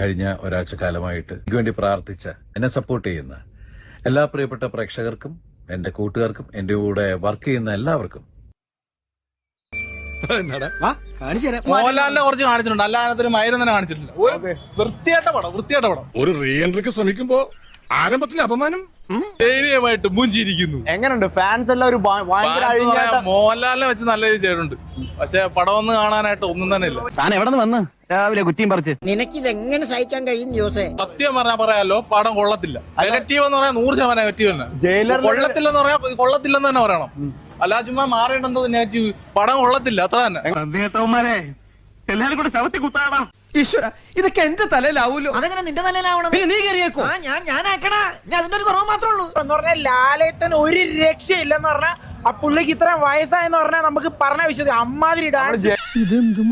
കഴിഞ്ഞ ഒരാഴ്ച കാലമായിട്ട് എനിക്ക് വേണ്ടി പ്രാർത്ഥിച്ച എന്നെ സപ്പോർട്ട് ചെയ്യുന്ന എല്ലാ പ്രിയപ്പെട്ട പ്രേക്ഷകർക്കും എന്റെ കൂട്ടുകാർക്കും എന്റെ കൂടെ വർക്ക് ചെയ്യുന്ന എല്ലാവർക്കും. കുറച്ച് കാണിച്ചിട്ടുണ്ട്. അല്ലാതെ ഒരു മൈരം തന്നെ കാണിച്ചിട്ടില്ല. ഒരു വൃത്തിയായിട്ട പടം വൃത്തിയായിട്ട പടം. ഒരു റീ എൻട്രിക്ക് ശ്രമിക്കുമ്പോ ആരംഭത്തിൽ അപമാനം ഉം. ദയനീയമായിട്ട് മുഞ്ചിരിക്കുന്നു എങ്ങനെയുണ്ട് ഫാൻസ് എല്ലാം ഒരു ഭയങ്കര മോഹൻലാലിനെ വെച്ച് നല്ല രീതി ചെയ്തിട്ടുണ്ട്. പക്ഷെ പടം ഒന്ന് കാണാനായിട്ട് ഒന്നും തന്നെ ഇല്ല. താൻ എവിടെ നിന്ന് വന്ന്? രാവിലെ കുറ്റിയും പറിച്ച്. നിനക്ക് ഇത് എങ്ങനെ സഹിക്കാൻ കഴിയും ജോസേ? സത്യം പറഞ്ഞാ പറയാലോ പടം കൊള്ളത്തില്ല. നെഗറ്റീവ് എന്ന് പറയാൻ നൂറ് ശതമാനം നെഗറ്റീവ് തന്നെ. ജയിലർ കൊള്ളത്തില്ലെന്ന് പറയാൻ കൊള്ളത്തില്ലെന്ന് തന്നെ പറയണം. അല്ല ചുമ്മാ മാറേണ്ടെന്തോ നെഗറ്റീവ് പടം കൊള്ളത്തില്ല അത്ര തന്നെ. എല്ലാരും കൂടെ ശവത്തി കുത്താടാ. ഈശ്വര ഇതൊക്കെ എന്റെ തലയിലാവൂലോ? അതെങ്ങനെ നിന്റെ തലയിലാവണം? പിന്നെ നീ കയറിയേക്കോ? ആ ഞാൻ ഞാനാക്കണ ഞാൻ അതിന്റെ ഒരു കുറവ് മാത്രമേ ഉള്ളൂ. എന്ന് പറഞ്ഞാൽ ലാലേട്ടന് ഒരു രക്ഷയില്ലെന്ന് പറഞ്ഞാൽ ആ പുള്ളിക്ക് ഇത്ര വയസ്സായെന്ന് പറഞ്ഞാൽ നമുക്ക് പറഞ്ഞ വിശ്വസിക്കാം. അമ്മാതിരി ഡാൻസ് ഇതെന്ത്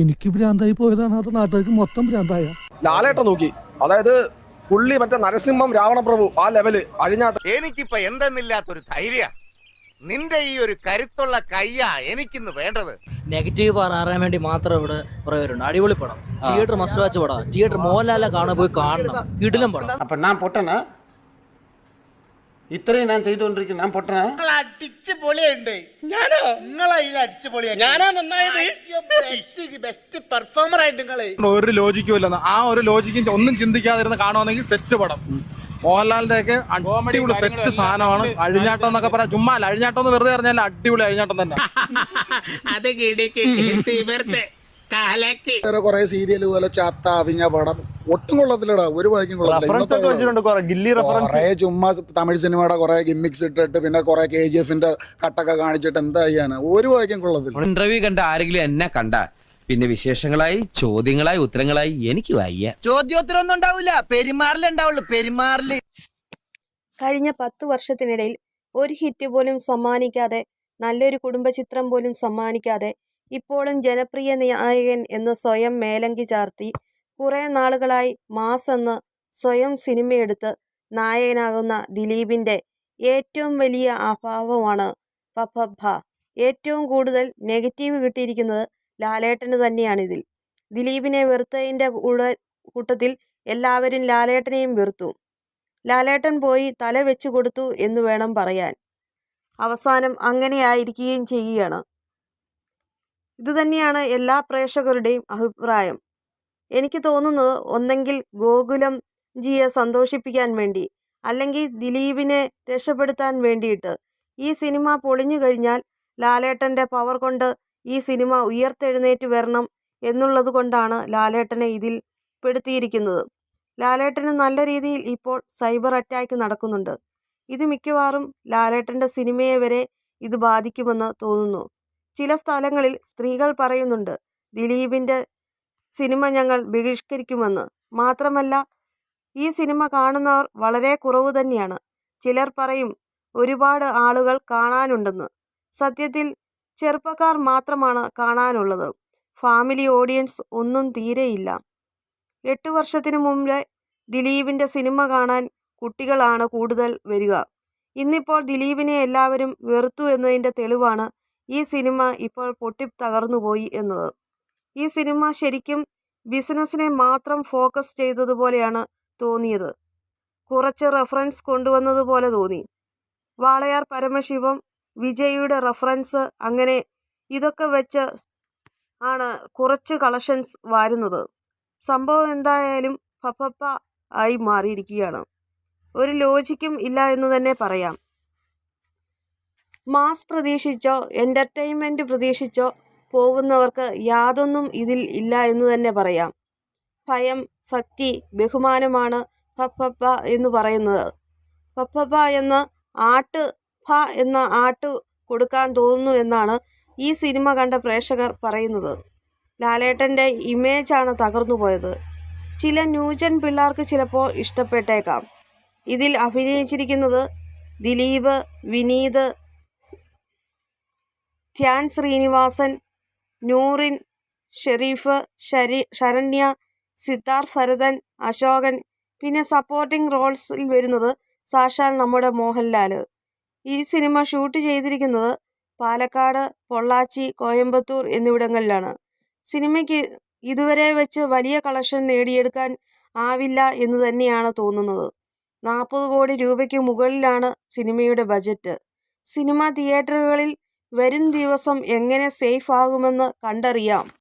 എനിക്ക് ഭ്രാന്തായി പോയതാണ് അത് നാട്ടുകാർക്ക് മൊത്തം ഭ്രാന്തായ. ലാലേട്ട നോക്കി. അതായത് പുള്ളി മറ്റേ നരസിംഹം രാവണപ്രഭു ആ ലെവൽ അഴിഞ്ഞാട്ടം എനിക്കിപ്പോ എന്തെന്നില്ലാത്തൊരു ധൈര്യ. നിന്റെ ഈ ഒരു കരുത്തുള്ള കയ്യാ എനിക്കിന്ന് വേണ്ടത്. നെഗറ്റീവ് പറയാൻ വേണ്ടി മാത്രം ഇവിടെ കുറെ പേരുണ്ട്. അടിപൊളി പടം. തിയേറ്റർ മസ്റ്റ് വാച്ച് പടം. തിയേറ്റർ മോഹൻലാലെ കാണാൻ പോയി കാണണം. കിടിലം പടം. അപ്പൊ ഞാൻ പൊട്ടനാ? ഇത്രയും ഞാൻ ചെയ്തുകൊണ്ടിരിക്കുന്നു. ഞാൻ പൊട്ടനാ? അടിച്ച് പൊളിയുണ്ട്. ഞാനോ? നിങ്ങളെ അടിച്ച് പൊളിയാ. ഞാനാ നന്നായത്? ബെസ്റ്റ് പെർഫോമർ ആയിട്ട് നിങ്ങൾ. ഒരു ലോജിക്കും ഇല്ലെന്ന്. ആ ഒരു ലോജിക്കും ഒന്നും ചിന്തിക്കാതിരുന്ന് കാണുവാണെങ്കിൽ സെറ്റ് പടം. മോഹൻലാലിന്റെ ഒക്കെ അടിപൊളി സെറ്റ് സാധനമാണ്. അഴിഞ്ഞാട്ടം എന്നൊക്കെ പറയാം. ചുമ്മാ അല്ല അഴിഞ്ഞാട്ടം എന്ന് വെറുതെ പറഞ്ഞാൽ അടിപൊളി അഴിഞ്ഞാട്ടം തന്നെ. അത് കിടിക്ക് കുറെ സീരിയൽ പോലെ ചാത്ത അവിഞ്ഞ പടം. ഒട്ടും കൊള്ളത്തിലടാ ഒരു വായിക്കും കൊള്ളത്തില്ല. ഒക്കെ വെച്ചിട്ടുണ്ട് കുറെ. ഗില്ലി റെഫറൻസ് കുറെ ചുമ്മാ തമിഴ് സിനിമയുടെ കുറെ ഗിമ്മിക്സ് ഇട്ടിട്ട് പിന്നെ കുറെ കെ ജി എഫിന്റെ കട്ടൊക്കെ കാണിച്ചിട്ട് എന്താ ചെയ്യാനാ? ഒരു വായിക്കും കൊള്ളത്തില്ല. ഇന്റർവ്യൂ കണ്ട ആരെങ്കിലും എന്നെ കണ്ട? പിന്നെ വിശേഷങ്ങളായി ചോദ്യങ്ങളായി ഉത്തരങ്ങളായി എനിക്ക് വയ്യ. ചോദ്യോത്തരമൊന്നും ഉണ്ടാവില്ല പെരുമാറിലുണ്ടാവുള്ളൂ പെരുമാറിൽ. കഴിഞ്ഞ പത്തു വർഷത്തിനിടയിൽ ഒരു ഹിറ്റ് പോലും സമ്മാനിക്കാതെ നല്ലൊരു കുടുംബചിത്രം പോലും സമ്മാനിക്കാതെ ഇപ്പോഴും ജനപ്രിയ നായകൻ എന്ന് സ്വയം മേലങ്കി ചാർത്തി കുറേ നാളുകളായി മാസ് എന്ന് സ്വയം സിനിമയെടുത്ത് നായകനാകുന്ന ദിലീപിന്റെ ഏറ്റവും വലിയ അഭാവമാണ് പപ്പഭ ഏറ്റവും കൂടുതൽ നെഗറ്റീവ് കിട്ടിയിരിക്കുന്നത് ലാലേട്ടന് തന്നെയാണിതിൽ. ദിലീപിനെ വെറുത്തതിന്റെ കൂടെ കൂട്ടത്തിൽ എല്ലാവരും ലാലേട്ടനെയും വെറുത്തു. ലാലേട്ടൻ പോയി തല വെച്ചു കൊടുത്തു എന്ന് വേണം പറയാൻ. അവസാനം അങ്ങനെയായിരിക്കുകയും ചെയ്യുകയാണ്. ഇതുതന്നെയാണ് എല്ലാ പ്രേക്ഷകരുടെയും അഭിപ്രായം. എനിക്ക് തോന്നുന്നത് ഒന്നെങ്കിൽ ഗോകുലം ജിയെ സന്തോഷിപ്പിക്കാൻ വേണ്ടി അല്ലെങ്കിൽ ദിലീപിനെ രക്ഷപ്പെടുത്താൻ വേണ്ടിയിട്ട് ഈ സിനിമ പൊളിഞ്ഞു കഴിഞ്ഞാൽ ലാലേട്ടന്റെ പവർ കൊണ്ട് ഈ സിനിമ ഉയർത്തെഴുന്നേറ്റ് വരണം എന്നുള്ളത് കൊണ്ടാണ് ലാലേട്ടനെ ഇതിൽ പെടുത്തിയിരിക്കുന്നത്. ലാലേട്ടന് നല്ല രീതിയിൽ ഇപ്പോൾ സൈബർ അറ്റാക്ക് നടക്കുന്നുണ്ട്. ഇത് മിക്കവാറും ലാലേട്ടന്റെ സിനിമയെ വരെ ഇത് ബാധിക്കുമെന്ന് തോന്നുന്നു. ചില സ്ഥലങ്ങളിൽ സ്ത്രീകൾ പറയുന്നുണ്ട് ദിലീപിന്റെ സിനിമ ഞങ്ങൾ ബഹിഷ്കരിക്കുമെന്ന്. മാത്രമല്ല ഈ സിനിമ കാണുന്നവർ വളരെ കുറവ് തന്നെയാണ്. ചിലർ പറയും ഒരുപാട് ആളുകൾ കാണാനുണ്ടെന്ന്. സത്യത്തിൽ ചെറുപ്പക്കാർ മാത്രമാണ് കാണാനുള്ളത്. ഫാമിലി ഓഡിയൻസ് ഒന്നും തീരെയില്ല. എട്ട് വർഷത്തിന് മുമ്പേ ദിലീപിന്റെ സിനിമ കാണാൻ കുട്ടികളാണ് കൂടുതൽ വരിക. ഇന്നിപ്പോൾ ദിലീപിനെ എല്ലാവരും വെറുത്തു എന്നതിന്റെ തെളിവാണ് ഈ സിനിമ ഇപ്പോൾ പൊട്ടി തകർന്നുപോയി എന്നത്. ഈ സിനിമ ശരിക്കും ബിസിനസ്സിനെ മാത്രം ഫോക്കസ് ചെയ്തതുപോലെയാണ് തോന്നിയത്. കുറച്ച് റെഫറൻസ് കൊണ്ടുവന്നതുപോലെ തോന്നി. വാളയാർ പരമശിവം വിജയുടെ റഫറൻസ് അങ്ങനെ ഇതൊക്കെ വെച്ച് ആണ് കുറച്ച് കളക്ഷൻസ് വരുന്നത്. സംഭവം എന്തായാലും പപ്പപ്പ ആയി മാറിയിരിക്കുകയാണ്. ഒരു ലോജിക്കും ഇല്ല എന്ന് തന്നെ പറയാം. മാസ് പ്രതീക്ഷിച്ചോ എന്റർടൈൻമെന്റ് പ്രതീക്ഷിച്ചോ പോകുന്നവർക്ക് യാതൊന്നും ഇതിൽ ഇല്ല എന്ന് തന്നെ പറയാം. ഭയം ഭക്തി ബഹുമാനമാണ് പപ്പപ്പ എന്ന് പറയുന്നത്. പപ്പപ്പ എന്ന് ആട്ട് ഭ എന്ന ആട്ട് കൊടുക്കാൻ തോന്നുന്നു എന്നാണ് ഈ സിനിമ കണ്ട പ്രേക്ഷകർ പറയുന്നത്. ലാലേട്ടന്റെ ഇമേജാണ് തകർന്നു പോയത്. ചില ന്യൂജൻ പിള്ളേർക്ക് ചിലപ്പോൾ ഇഷ്ടപ്പെട്ടേക്കാം. ഇതിൽ അഭിനയിച്ചിരിക്കുന്നത് ദിലീപ് വിനീത് ധ്യാൻ ശ്രീനിവാസൻ നൂറിൻ ഷെരീഫ് ഷരി ശരണ്യ സിദ്ധാർ ഭരതൻ അശോകൻ. പിന്നെ സപ്പോർട്ടിംഗ് റോൾസിൽ വരുന്നത് സാക്ഷാൽ നമ്മുടെ മോഹൻലാൽ ഈ സിനിമ ഷൂട്ട് ചെയ്തിരിക്കുന്നത് പാലക്കാട് പൊള്ളാച്ചി കോയമ്പത്തൂർ എന്നിവിടങ്ങളിലാണ്. സിനിമയ്ക്ക് ഇതുവരെ വെച്ച് വലിയ കളക്ഷൻ നേടിയെടുക്കാൻ ആവില്ല എന്ന് തന്നെയാണ് തോന്നുന്നത്. നാൽപ്പത് കോടി രൂപയ്ക്ക് മുകളിലാണ് സിനിമയുടെ ബജറ്റ്. സിനിമ തിയേറ്ററുകളിൽ വരും ദിവസം എങ്ങനെ സേഫ് ആകുമെന്ന് കണ്ടറിയാം.